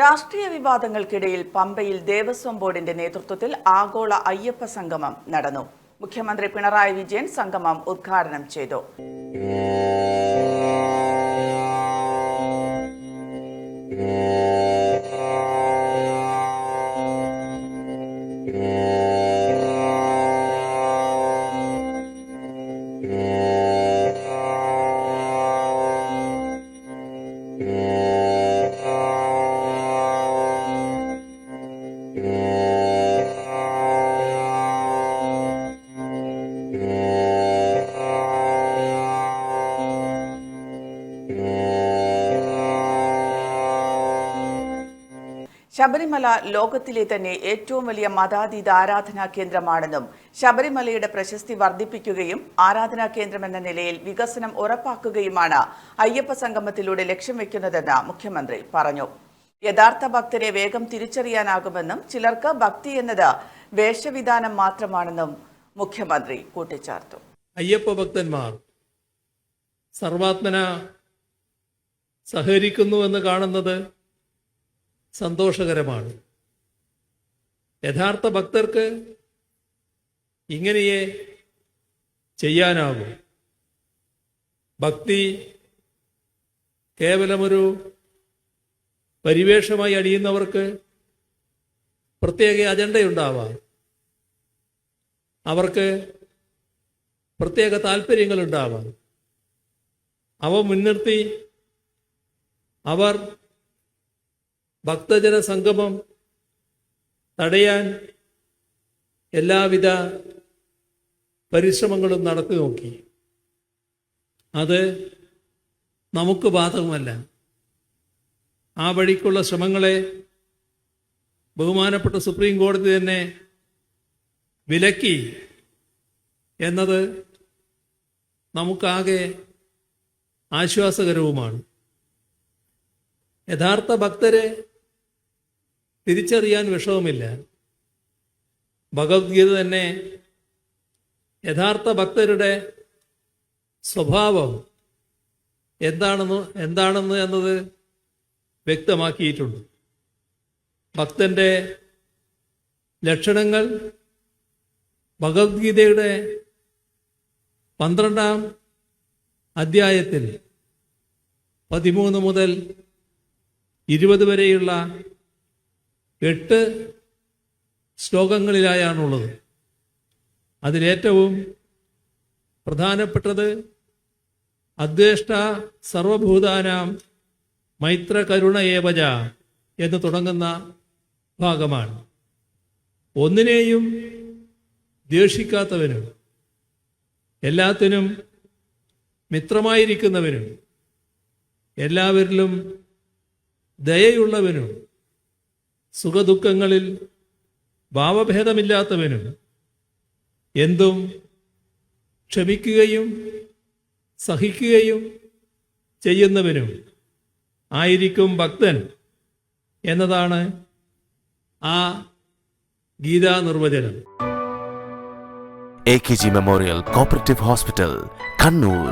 രാഷ്ട്രീയ വിവാദങ്ങൾക്കിടയിൽ പമ്പയിൽ ദേവസ്വം ബോർഡിന്റെ നേതൃത്വത്തിൽ ആഗോള അയ്യപ്പ സംഗമം നടന്നു. മുഖ്യമന്ത്രി പിണറായി വിജയൻ സംഗമം ഉദ്ഘാടനം ചെയ്തു. ശബരിമല ലോകത്തിലെ തന്നെ ഏറ്റവും വലിയ മതാതീത ആരാധനാ കേന്ദ്രമാണെന്നും ശബരിമലയുടെ പ്രശസ്തി വർദ്ധിപ്പിക്കുകയും ആരാധനാ കേന്ദ്രമെന്ന നിലയിൽ വികസനം ഉറപ്പാക്കുകയുമാണ് അയ്യപ്പ സംഗമത്തിലൂടെ ലക്ഷ്യം വെക്കുന്നതെന്ന് മുഖ്യമന്ത്രി പറഞ്ഞു. യഥാർത്ഥ ഭക്തരെ വേഗം തിരിച്ചറിയാനാകുമെന്നും ചിലർക്ക് ഭക്തി എന്നത് വേഷവിധാനം മാത്രമാണെന്നും മുഖ്യമന്ത്രി കൂട്ടിച്ചേർത്തു. അയ്യപ്പ ഭക്തന്മാർ സർവാത്മന സഹകരിക്കുന്നുവെന്ന് കാണുന്നത് സന്തോഷകരമാണ്. യഥാർത്ഥ ഭക്തർക്ക് ഇങ്ങനെയേ ചെയ്യാനാകും. ഭക്തി കേവലമൊരു പരിവേഷമായി അണിയുന്നവർക്ക് പ്രത്യേക അജണ്ടയുണ്ടാവാം. അവർക്ക് പ്രത്യേക താല്പര്യങ്ങളുണ്ടാവാം അവ മുൻനിർത്തി അവർ ഭക്തജന സംഗമം തടയാൻ എല്ലാവിധ പരിശ്രമങ്ങളും നടത്തി നോക്കി. അത് നമുക്ക് ബാധകമല്ല. ആ വഴിക്കുള്ള ശ്രമങ്ങളെ ബഹുമാനപ്പെട്ട സുപ്രീം കോടതി തന്നെ വിലക്കി എന്നത് നമുക്കാകെ ആശ്വാസകരവുമാണ്. യഥാർത്ഥ ഭക്തരെ തിരിച്ചറിയാൻ വിഷമമില്ല. ഭഗവത്ഗീത തന്നെ യഥാർത്ഥ ഭക്തരുടെ സ്വഭാവം എന്താണെന്ന് എന്താണെന്ന് എന്നത് വ്യക്തമാക്കിയിട്ടുണ്ട്. ഭക്തന്റെ ലക്ഷണങ്ങൾ ഭഗവത്ഗീതയുടെ പന്ത്രണ്ടാം അധ്യായത്തിൽ പതിമൂന്ന് മുതൽ ഇരുപത് വരെയുള്ള എട്ട് ശ്ലോകങ്ങളിലായാണുള്ളത്. അതിലേറ്റവും പ്രധാനപ്പെട്ടത് അദ്വേഷ്ട സർവഭൂതാനാം മൈത്ര കരുണ ഏവജ എന്ന് തുടങ്ങുന്ന ഭാഗമാണ്. ഒന്നിനെയും ദ്വേഷിക്കാത്തവനും എല്ലാത്തിനും മിത്രമായിരിക്കുന്നവനും എല്ലാവരിലും ദയയുള്ളവനും സുഖദുഃഖങ്ങളിൽ ഭാവഭേദമില്ലാത്തവനും എന്തും ക്ഷമിക്കുകയും സഹിക്കുകയും ചെയ്യുന്നവനും ആയിരിക്കും ഭക്തൻ എന്നതാണ് ആ ഗീതാ നിർവചനം A K G memorial cooperative hospital Kannur